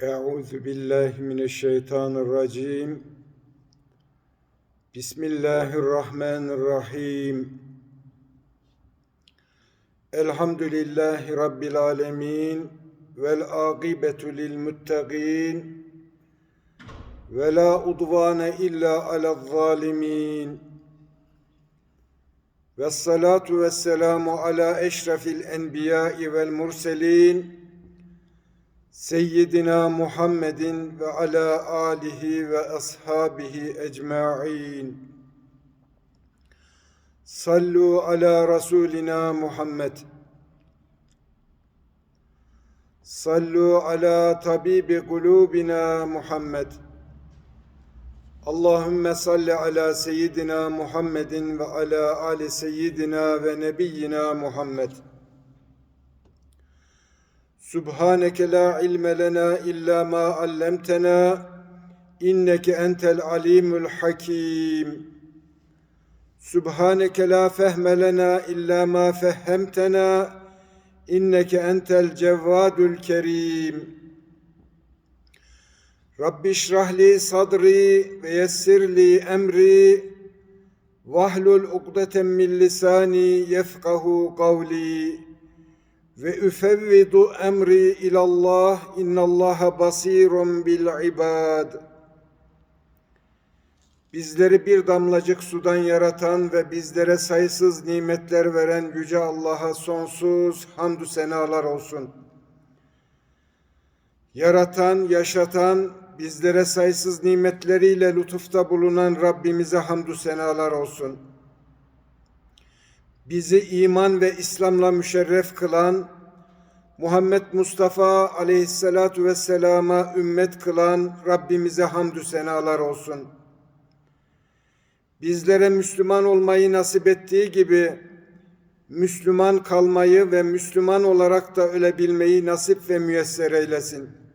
Euzu billahi mineşşeytanirracim. Bismillahirrahmanirrahim. Elhamdülillahi Rabbil alemin. Vel akibetu lil muttaqin. Ve la udvane illa alel zalimin. Ve salatu ve selamu ala eşrefil enbiyai vel murselin. Seyyidina Muhammedin ve ala alihi ve ashabihi ecma'in. Sallu ala Rasulina Muhammed. Sallu ala tabibi kulubina Muhammed. Allahümme salli ala seyyidina Muhammedin ve ala ali seyyidina ve nebiyyina Muhammed. Subhaneke la ilme lena illa ma allamtena inneke entel alimul hakim. Subhaneke la fehme lena illa ma fehhemtena inneke entel cevvadul kerim. Rabbi şrah li sadri ve yessir li emri vahlul ukdeten min lisani yefkahu kavli ve üfevvidu emri ilallah innallaha basirun bil ibad. Bizleri bir damlacık sudan yaratan ve bizlere sayısız nimetler veren Yüce Allah'a sonsuz hamdü senalar olsun. Yaratan, yaşatan, bizlere sayısız nimetleriyle lütufta bulunan Rabbimize hamdü senalar olsun. Bizi iman ve İslam'la müşerref kılan, Muhammed Mustafa aleyhissalatu vesselama ümmet kılan Rabbimize hamdü senalar olsun. Bizlere Müslüman olmayı nasip ettiği gibi, Müslüman kalmayı ve Müslüman olarak da ölebilmeyi nasip ve müyesser eylesin.''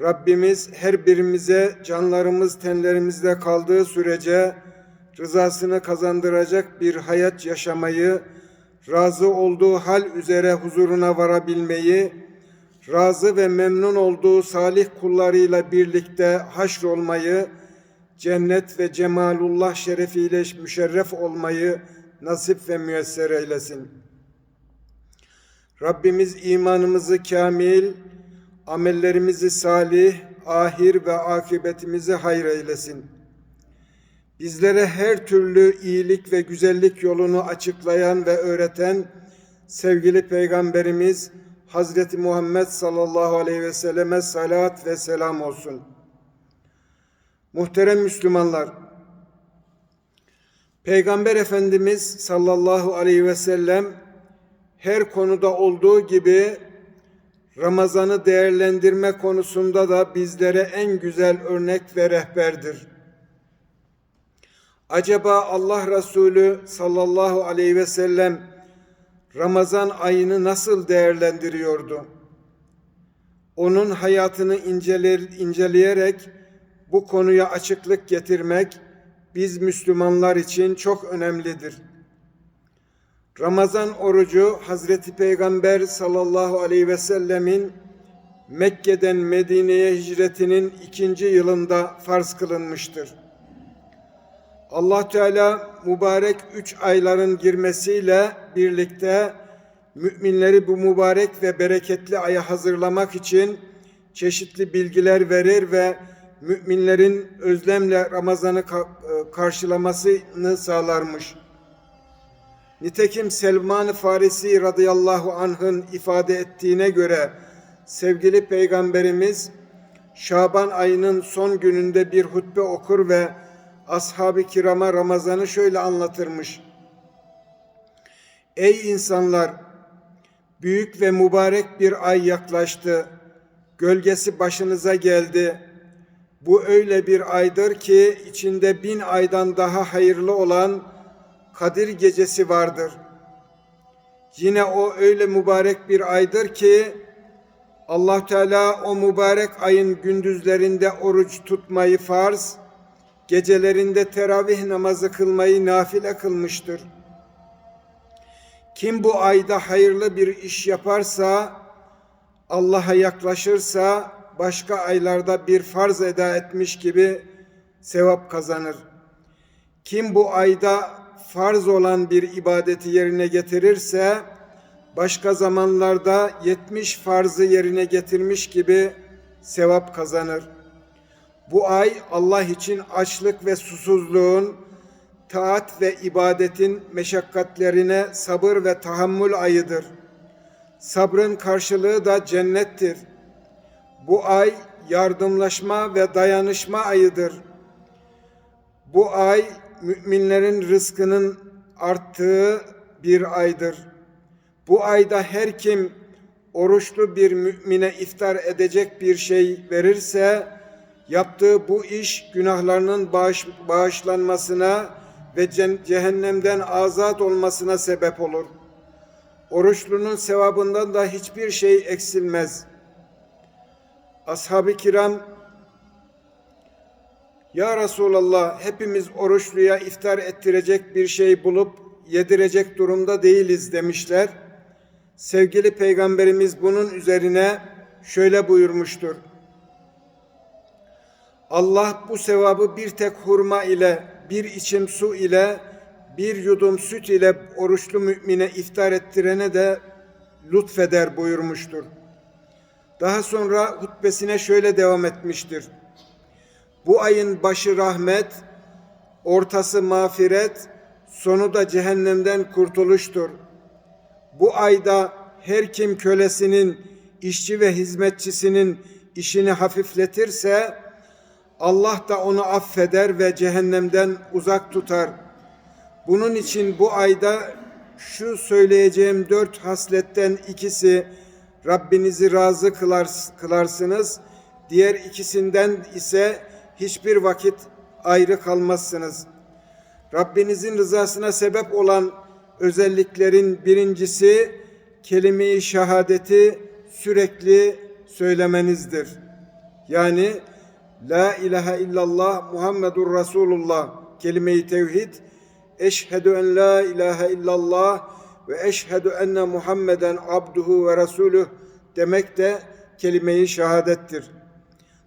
Rabbimiz her birimize canlarımız tenlerimizde kaldığı sürece rızasını kazandıracak bir hayat yaşamayı, razı olduğu hal üzere huzuruna varabilmeyi, razı ve memnun olduğu salih kullarıyla birlikte haşr olmayı, cennet ve cemalullah şerefiyle müşerref olmayı nasip ve müyesser eylesin. Rabbimiz imanımızı kamil, amellerimizi salih, ahir ve akıbetimizi hayır eylesin. Bizlere her türlü iyilik ve güzellik yolunu açıklayan ve öğreten sevgili Peygamberimiz Hazreti Muhammed sallallahu aleyhi ve selleme salat ve selam olsun. Muhterem Müslümanlar, Peygamber Efendimiz sallallahu aleyhi ve sellem her konuda olduğu gibi Ramazan'ı değerlendirme konusunda da bizlere en güzel örnek ve rehberdir. Acaba Allah Resulü sallallahu aleyhi ve sellem Ramazan ayını nasıl değerlendiriyordu? Onun hayatını inceler, inceleyerek bu konuya açıklık getirmek biz Müslümanlar için çok önemlidir. Ramazan orucu Hazreti Peygamber sallallahu aleyhi ve sellemin Mekke'den Medine'ye hicretinin ikinci yılında farz kılınmıştır. Allah Teala mübarek üç ayların girmesiyle birlikte müminleri bu mübarek ve bereketli aya hazırlamak için çeşitli bilgiler verir ve müminlerin özlemle Ramazan'ı karşılamasını sağlarmış. Nitekim Selman-ı Farisi radıyallahu anh'ın ifade ettiğine göre sevgili peygamberimiz Şaban ayının son gününde bir hutbe okur ve ashab-ı kirama Ramazan'ı şöyle anlatırmış. Ey insanlar! Büyük ve mübarek bir ay yaklaştı. Gölgesi başınıza geldi. Bu öyle bir aydır ki içinde bin aydan daha hayırlı olan Kadir gecesi vardır. Yine o öyle mübarek bir aydır ki Allah Teala o mübarek ayın gündüzlerinde oruç tutmayı farz, gecelerinde teravih namazı kılmayı nafile kılmıştır. Kim bu ayda hayırlı bir iş yaparsa Allah'a yaklaşırsa başka aylarda bir farz eda etmiş gibi sevap kazanır. Kim bu ayda farz olan bir ibadeti yerine getirirse başka zamanlarda 70 farzı yerine getirmiş gibi sevap kazanır. Bu ay Allah için açlık ve susuzluğun, taat ve ibadetin meşakkatlerine sabır ve tahammül ayıdır. Sabrın karşılığı da cennettir. Bu ay yardımlaşma ve dayanışma ayıdır. Bu ay müminlerin rızkının arttığı bir aydır. Bu ayda her kim oruçlu bir mümine iftar edecek bir şey verirse yaptığı bu iş günahlarının bağış, bağışlanmasına ve cehennemden azat olmasına sebep olur. Oruçlunun sevabından da hiçbir şey eksilmez. Ashab-ı kiram ya Resulallah hepimiz oruçluya iftar ettirecek bir şey bulup yedirecek durumda değiliz demişler. Sevgili Peygamberimiz bunun üzerine şöyle buyurmuştur. Allah bu sevabı bir tek hurma ile, bir içim su ile, bir yudum süt ile oruçlu mümine iftar ettirene de lütfeder buyurmuştur. Daha sonra hutbesine şöyle devam etmiştir. Bu ayın başı rahmet, ortası mağfiret, sonu da cehennemden kurtuluştur. Bu ayda her kim kölesinin, işçi ve hizmetçisinin işini hafifletirse Allah da onu affeder ve cehennemden uzak tutar. Bunun için bu ayda şu söyleyeceğim dört hasletten ikisi Rabbinizi razı kılar, kılarsınız. Diğer ikisinden ise hiçbir vakit ayrı kalmazsınız. Rabbinizin rızasına sebep olan özelliklerin birincisi kelime-i şehadeti sürekli söylemenizdir. Yani La ilahe illallah Muhammedur Resulullah kelime-i tevhid eşhedü en la ilahe illallah ve eşhedü enne Muhammeden abduhu ve resuluh demek de kelime-i şehadettir.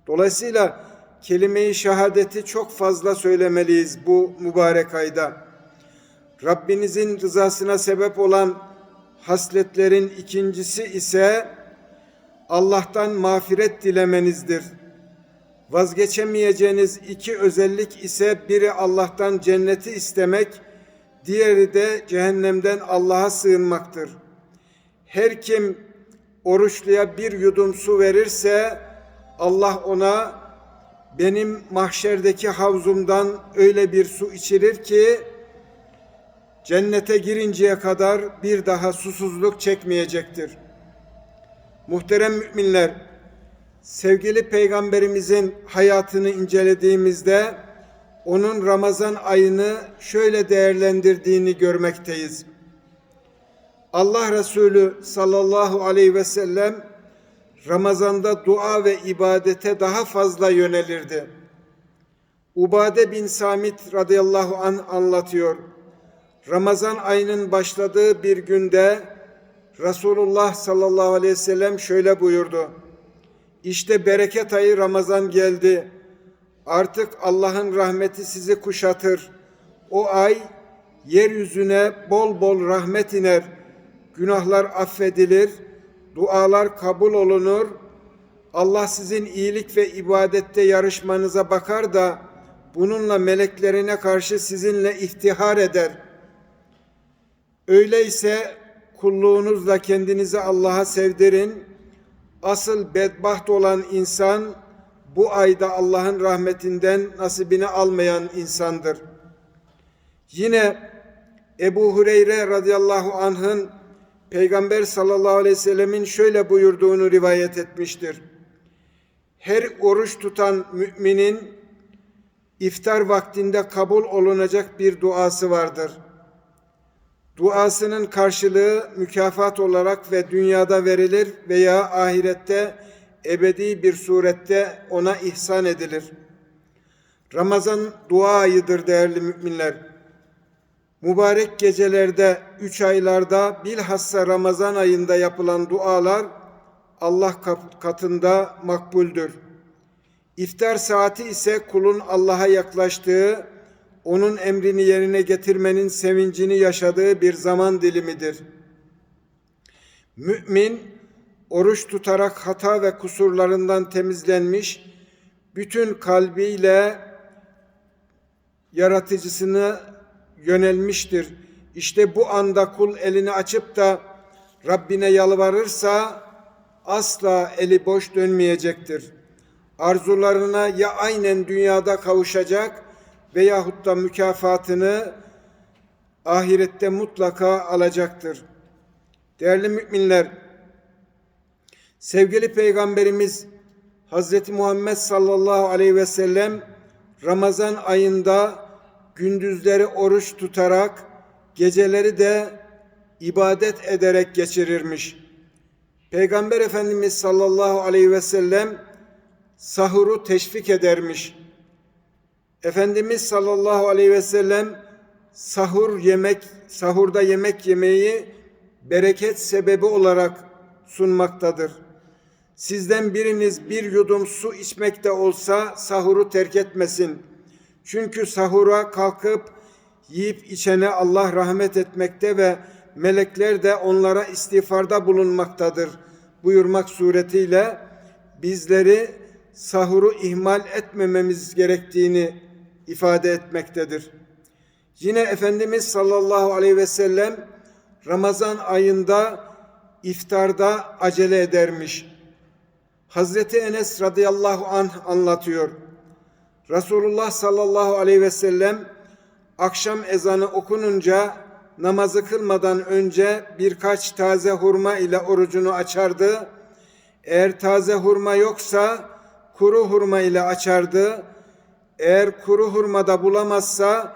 Dolayısıyla kelime-i şehadeti çok fazla söylemeliyiz bu mübarek ayda. Rabbinizin rızasına sebep olan hasletlerin ikincisi ise Allah'tan mağfiret dilemenizdir. Vazgeçemeyeceğiniz iki özellik ise biri Allah'tan cenneti istemek, diğeri de cehennemden Allah'a sığınmaktır. Her kim oruçluya bir yudum su verirse Allah ona benim mahşerdeki havzumdan öyle bir su içirir ki cennete girinceye kadar bir daha susuzluk çekmeyecektir. Muhterem müminler, sevgili peygamberimizin hayatını incelediğimizde onun Ramazan ayını şöyle değerlendirdiğini görmekteyiz. Allah Resulü sallallahu aleyhi ve sellem Ramazanda dua ve ibadete daha fazla yönelirdi. Ubade bin Samit radıyallahu an anlatıyor. Ramazan ayının başladığı bir günde Resulullah sallallahu aleyhi ve sellem şöyle buyurdu. İşte bereket ayı Ramazan geldi. Artık Allah'ın rahmeti sizi kuşatır. O ay yeryüzüne bol bol rahmet iner. Günahlar affedilir, dualar kabul olunur. Allah sizin iyilik ve ibadette yarışmanıza bakar da bununla meleklerine karşı sizinle ihtihar eder. Öyleyse kulluğunuzla kendinizi Allah'a sevdirin. Asıl bedbaht olan insan bu ayda Allah'ın rahmetinden nasibini almayan insandır. Yine Ebu Hureyre radıyallahu anh'ın Peygamber sallallahu aleyhi ve sellemin şöyle buyurduğunu rivayet etmiştir. Her oruç tutan müminin iftar vaktinde kabul olunacak bir duası vardır. Duasının karşılığı mükafat olarak ve dünyada verilir veya ahirette ebedi bir surette ona ihsan edilir. Ramazan dua ayıdır değerli müminler. Mübarek gecelerde, üç aylarda bilhassa Ramazan ayında yapılan dualar Allah kat- katında makbuldür. İftar saati ise kulun Allah'a yaklaştığı, onun emrini yerine getirmenin sevincini yaşadığı bir zaman dilimidir. Mümin oruç tutarak hata ve kusurlarından temizlenmiş, bütün kalbiyle yaratıcısına yönelmiştir. İşte bu anda kul elini açıp da Rabbine yalvarırsa asla eli boş dönmeyecektir. Arzularına ya aynen dünyada kavuşacak veyahut da mükafatını ahirette mutlaka alacaktır. Değerli müminler, sevgili Peygamberimiz Hazreti Muhammed sallallahu aleyhi ve sellem Ramazan ayında gündüzleri oruç tutarak geceleri de ibadet ederek geçirirmiş. Peygamber Efendimiz sallallahu aleyhi ve sellem sahuru teşvik edermiş. Efendimiz sallallahu aleyhi ve sellem sahur yemek, sahurda yemek yemeyi bereket sebebi olarak sunmaktadır. Sizden biriniz bir yudum su içmekte olsa sahuru terk etmesin. Çünkü sahura kalkıp yiyip içene Allah rahmet etmekte ve melekler de onlara istiğfarda bulunmaktadır buyurmak suretiyle bizleri sahuru ihmal etmememiz gerektiğini ifade etmektedir. Yine Efendimiz sallallahu aleyhi ve sellem Ramazan ayında iftarda acele edermiş. Hazreti Enes radıyallahu anh anlatıyor. Resulullah sallallahu aleyhi ve sellem akşam ezanı okununca namazı kılmadan önce birkaç taze hurma ile orucunu açardı. Eğer taze hurma yoksa kuru hurma ile açardı. Eğer kuru hurma da bulamazsa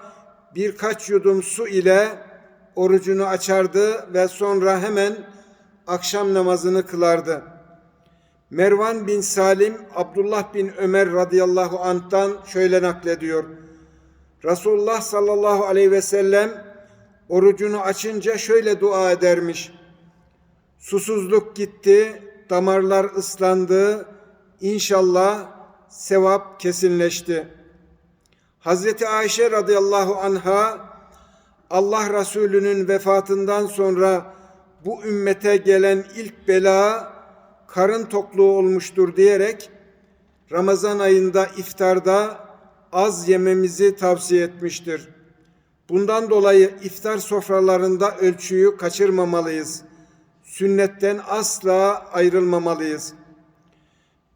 birkaç yudum su ile orucunu açardı ve sonra hemen akşam namazını kılardı. Mervan bin Salim Abdullah bin Ömer radıyallahu anh'tan şöyle naklediyor. Resulullah sallallahu aleyhi ve sellem orucunu açınca şöyle dua edermiş. Susuzluk gitti, damarlar ıslandı, İnşallah sevap kesinleşti. Hazreti Ayşe radıyallahu anha Allah Resulü'nün vefatından sonra bu ümmete gelen ilk bela karın tokluğu olmuştur diyerek Ramazan ayında iftarda az yememizi tavsiye etmiştir. Bundan dolayı iftar sofralarında ölçüyü kaçırmamalıyız. Sünnetten asla ayrılmamalıyız.''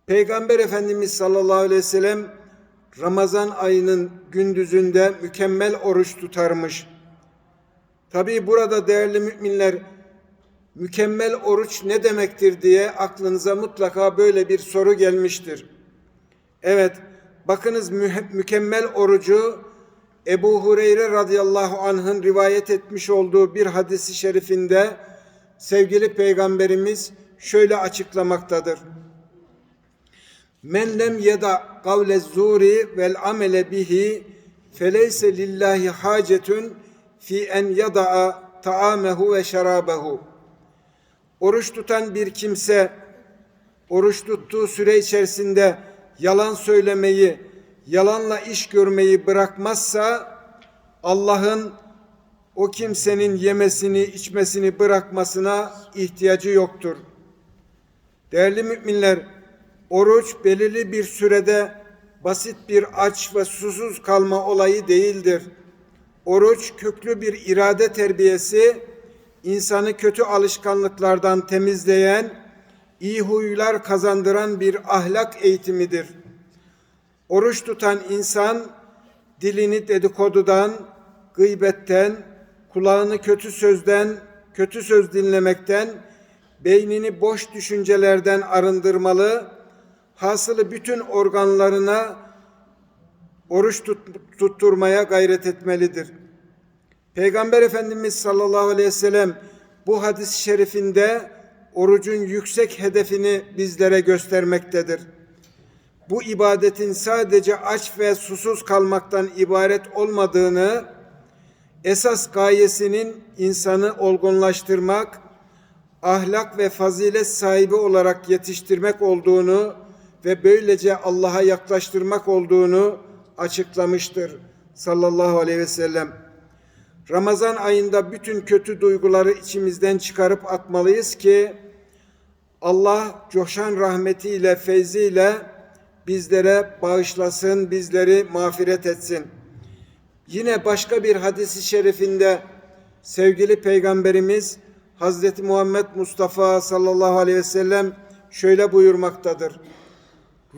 Peygamber Efendimiz sallallahu aleyhi ve sellem Ramazan ayının gündüzünde mükemmel oruç tutarmış. Tabi burada değerli müminler mükemmel oruç ne demektir diye aklınıza mutlaka böyle bir soru gelmiştir. Evet, bakınız mü- mükemmel orucu Ebu Hureyre radıyallahu anh'ın rivayet etmiş olduğu bir hadisi şerifinde sevgili peygamberimiz şöyle açıklamaktadır. Men lem yeda kavle zuri vel amele bihi feleyse lillahi hacetun fi en yada'a taamehu ve şarabehu. Oruç tutan bir kimse oruç tuttuğu süre içerisinde yalan söylemeyi, yalanla iş görmeyi bırakmazsa Allah'ın o kimsenin yemesini, içmesini bırakmasına ihtiyacı yoktur. Değerli müminler, Oruç belirli bir sürede basit bir aç ve susuz kalma olayı değildir. Oruç köklü bir irade terbiyesi, insanı kötü alışkanlıklardan temizleyen, iyi huylar kazandıran bir ahlak eğitimidir. Oruç tutan insan dilini dedikodudan, gıybetten, kulağını kötü sözden, kötü söz dinlemekten, beynini boş düşüncelerden arındırmalı, hasılı bütün organlarına oruç tut, tutturmaya gayret etmelidir. Peygamber Efendimiz sallallahu aleyhi ve sellem bu hadis-i şerifinde orucun yüksek hedefini bizlere göstermektedir. Bu ibadetin sadece aç ve susuz kalmaktan ibaret olmadığını, esas gayesinin insanı olgunlaştırmak, ahlak ve fazilet sahibi olarak yetiştirmek olduğunu ve böylece Allah'a yaklaştırmak olduğunu açıklamıştır sallallahu aleyhi ve sellem. Ramazan ayında bütün kötü duyguları içimizden çıkarıp atmalıyız ki Allah coşan rahmetiyle, feyziyle bizlere bağışlasın, bizleri mağfiret etsin. Yine başka bir hadisi şerifinde sevgili peygamberimiz Hazreti Muhammed Mustafa sallallahu aleyhi ve sellem şöyle buyurmaktadır.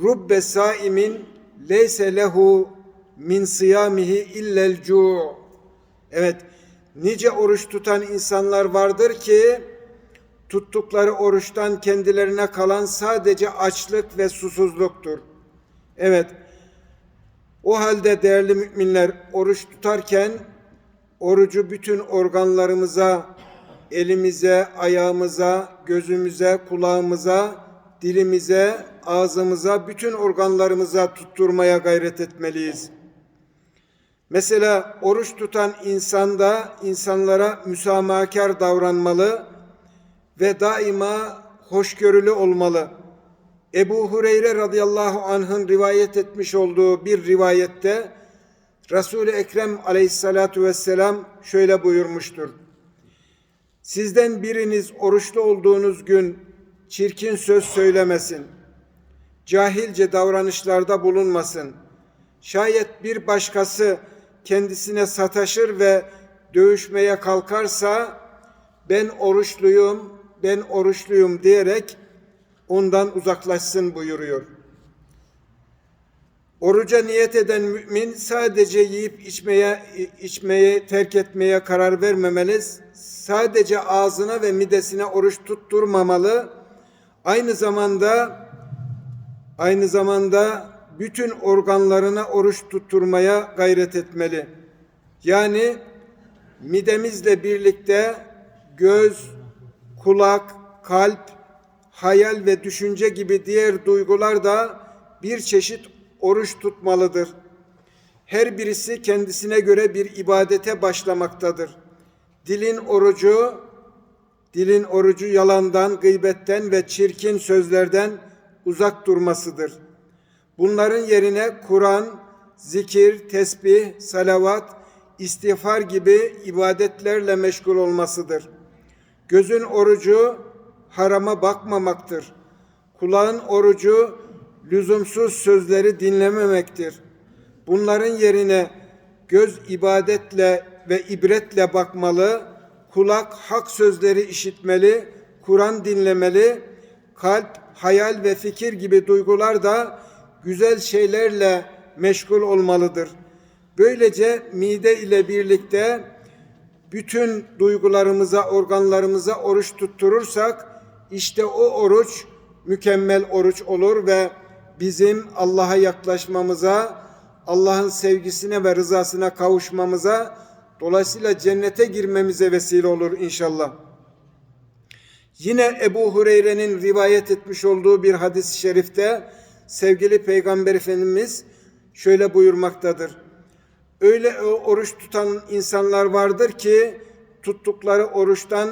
Rubbe saimin leyse lehu min siyamihi illel cu'. Evet, nice oruç tutan insanlar vardır ki tuttukları oruçtan kendilerine kalan sadece açlık ve susuzluktur. Evet, o halde değerli müminler oruç tutarken orucu bütün organlarımıza, elimize, ayağımıza, gözümüze, kulağımıza, dilimize, ağzımıza, bütün organlarımıza tutturmaya gayret etmeliyiz. Mesela oruç tutan insan da insanlara müsamahakar davranmalı ve daima hoşgörülü olmalı. Ebu Hureyre radıyallahu anh'ın rivayet etmiş olduğu bir rivayette Resul-i Ekrem aleyhissalatu vesselam şöyle buyurmuştur. Sizden biriniz oruçlu olduğunuz gün çirkin söz söylemesin. Cahilce davranışlarda bulunmasın. Şayet bir başkası kendisine sataşır ve dövüşmeye kalkarsa ben oruçluyum, ben oruçluyum diyerek ondan uzaklaşsın buyuruyor. Oruca niyet eden mümin sadece yiyip içmeye içmeye terk etmeye karar vermemeli. Sadece ağzına ve midesine oruç tutturmamalı. Aynı zamanda aynı zamanda bütün organlarına oruç tutturmaya gayret etmeli. Yani midemizle birlikte göz, kulak, kalp, hayal ve düşünce gibi diğer duygular da bir çeşit oruç tutmalıdır. Her birisi kendisine göre bir ibadete başlamaktadır. Dilin orucu, dilin orucu yalandan, gıybetten ve çirkin sözlerden uzak durmasıdır. Bunların yerine Kur'an, zikir, tesbih, salavat, istiğfar gibi ibadetlerle meşgul olmasıdır. Gözün orucu harama bakmamaktır. Kulağın orucu lüzumsuz sözleri dinlememektir. Bunların yerine göz ibadetle ve ibretle bakmalı, kulak hak sözleri işitmeli, Kur'an dinlemeli, kalp, hayal ve fikir gibi duygular da güzel şeylerle meşgul olmalıdır. Böylece mide ile birlikte bütün duygularımıza, organlarımıza oruç tutturursak işte o oruç mükemmel oruç olur ve bizim Allah'a yaklaşmamıza, Allah'ın sevgisine ve rızasına kavuşmamıza, dolayısıyla cennete girmemize vesile olur inşallah. Yine Ebu Hureyre'nin rivayet etmiş olduğu bir hadis-i şerifte sevgili Peygamber Efendimiz şöyle buyurmaktadır. Öyle oruç tutan insanlar vardır ki tuttukları oruçtan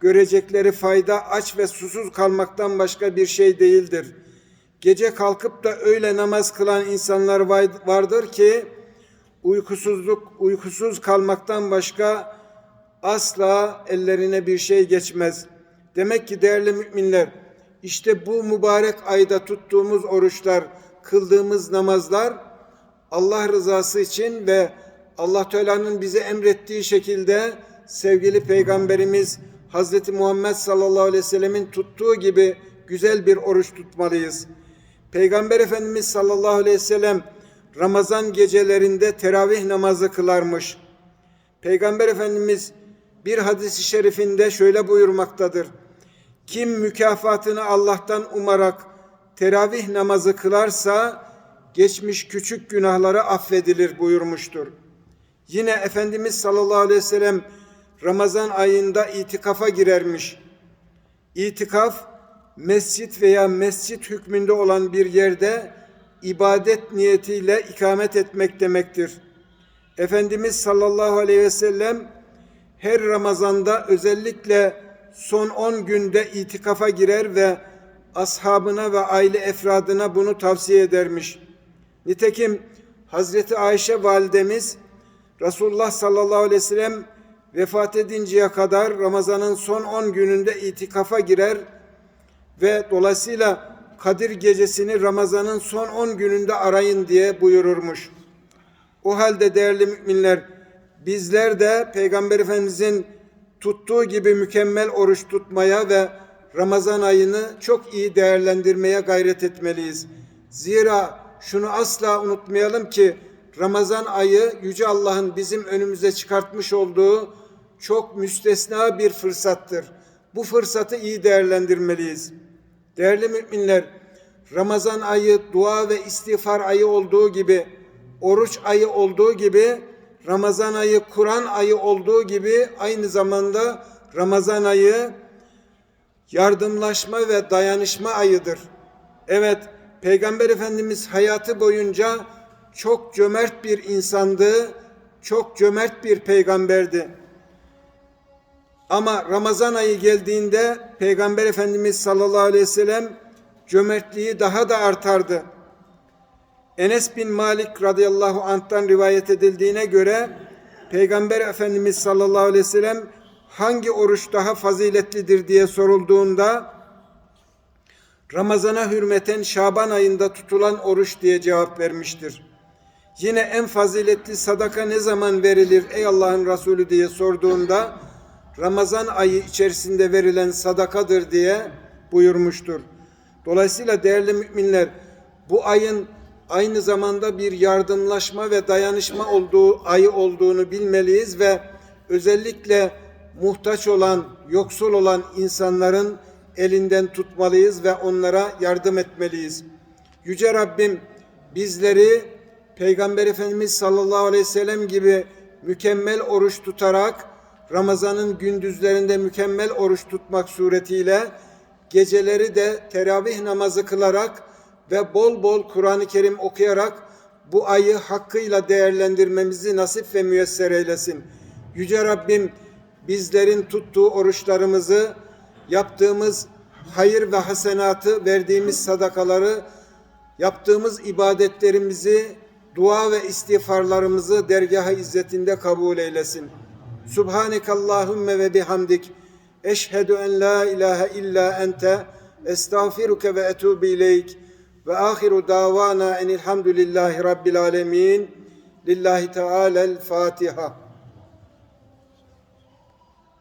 görecekleri fayda aç ve susuz kalmaktan başka bir şey değildir. Gece kalkıp da öyle namaz kılan insanlar vardır ki uykusuzluk, uykusuz kalmaktan başka asla ellerine bir şey geçmez. Demek ki değerli müminler, işte bu mübarek ayda tuttuğumuz oruçlar, kıldığımız namazlar Allah rızası için ve Allah Teala'nın bize emrettiği şekilde sevgili peygamberimiz Hazreti Muhammed sallallahu aleyhi ve sellemin tuttuğu gibi güzel bir oruç tutmalıyız. Peygamber Efendimiz sallallahu aleyhi ve sellem Ramazan gecelerinde teravih namazı kılarmış. Peygamber Efendimiz bir hadisi şerifinde şöyle buyurmaktadır. Kim mükafatını Allah'tan umarak teravih namazı kılarsa geçmiş küçük günahları affedilir buyurmuştur. Yine Efendimiz sallallahu aleyhi ve sellem Ramazan ayında itikafa girermiş. İtikaf mescit veya mescit hükmünde olan bir yerde ibadet niyetiyle ikamet etmek demektir. Efendimiz sallallahu aleyhi ve sellem her Ramazanda özellikle son 10 günde itikafa girer ve ashabına ve aile efradına bunu tavsiye edermiş. Nitekim Hazreti Ayşe validemiz Resulullah sallallahu aleyhi ve sellem vefat edinceye kadar Ramazan'ın son 10 gününde itikafa girer ve dolayısıyla Kadir gecesini Ramazan'ın son 10 gününde arayın diye buyururmuş. O halde değerli müminler bizler de Peygamber Efendimizin tuttuğu gibi mükemmel oruç tutmaya ve Ramazan ayını çok iyi değerlendirmeye gayret etmeliyiz. Zira şunu asla unutmayalım ki Ramazan ayı Yüce Allah'ın bizim önümüze çıkartmış olduğu çok müstesna bir fırsattır. Bu fırsatı iyi değerlendirmeliyiz. Değerli müminler, Ramazan ayı dua ve istiğfar ayı olduğu gibi, oruç ayı olduğu gibi, Ramazan ayı Kur'an ayı olduğu gibi aynı zamanda Ramazan ayı yardımlaşma ve dayanışma ayıdır. Evet, Peygamber Efendimiz hayatı boyunca çok cömert bir insandı, çok cömert bir peygamberdi. Ama Ramazan ayı geldiğinde Peygamber Efendimiz sallallahu aleyhi ve sellem cömertliği daha da artardı. Enes bin Malik radıyallahu anh'tan rivayet edildiğine göre Peygamber Efendimiz sallallahu aleyhi ve sellem hangi oruç daha faziletlidir diye sorulduğunda Ramazana hürmeten Şaban ayında tutulan oruç diye cevap vermiştir. Yine en faziletli sadaka ne zaman verilir ey Allah'ın Resulü diye sorduğunda Ramazan ayı içerisinde verilen sadakadır diye buyurmuştur. Dolayısıyla değerli müminler bu ayın aynı zamanda bir yardımlaşma ve dayanışma olduğu ayı olduğunu bilmeliyiz ve özellikle muhtaç olan, yoksul olan insanların elinden tutmalıyız ve onlara yardım etmeliyiz. Yüce Rabbim bizleri Peygamber Efendimiz sallallahu aleyhi ve sellem gibi mükemmel oruç tutarak Ramazan'ın gündüzlerinde mükemmel oruç tutmak suretiyle geceleri de teravih namazı kılarak ve bol bol Kur'an-ı Kerim okuyarak bu ayı hakkıyla değerlendirmemizi nasip ve müyesser eylesin. Yüce Rabbim bizlerin tuttuğu oruçlarımızı, yaptığımız hayır ve hasenatı, verdiğimiz sadakaları, yaptığımız ibadetlerimizi, dua ve istiğfarlarımızı dergah-ı izzetinde kabul eylesin. Subhaneke Allahümme ve bihamdik. Eşhedü en la ilahe illa ente. Estağfiruke ve etubu ileyk. Ve ahiru davana enilhamdülillahi rabbil alemin. Lillahi Teala'l Fatiha.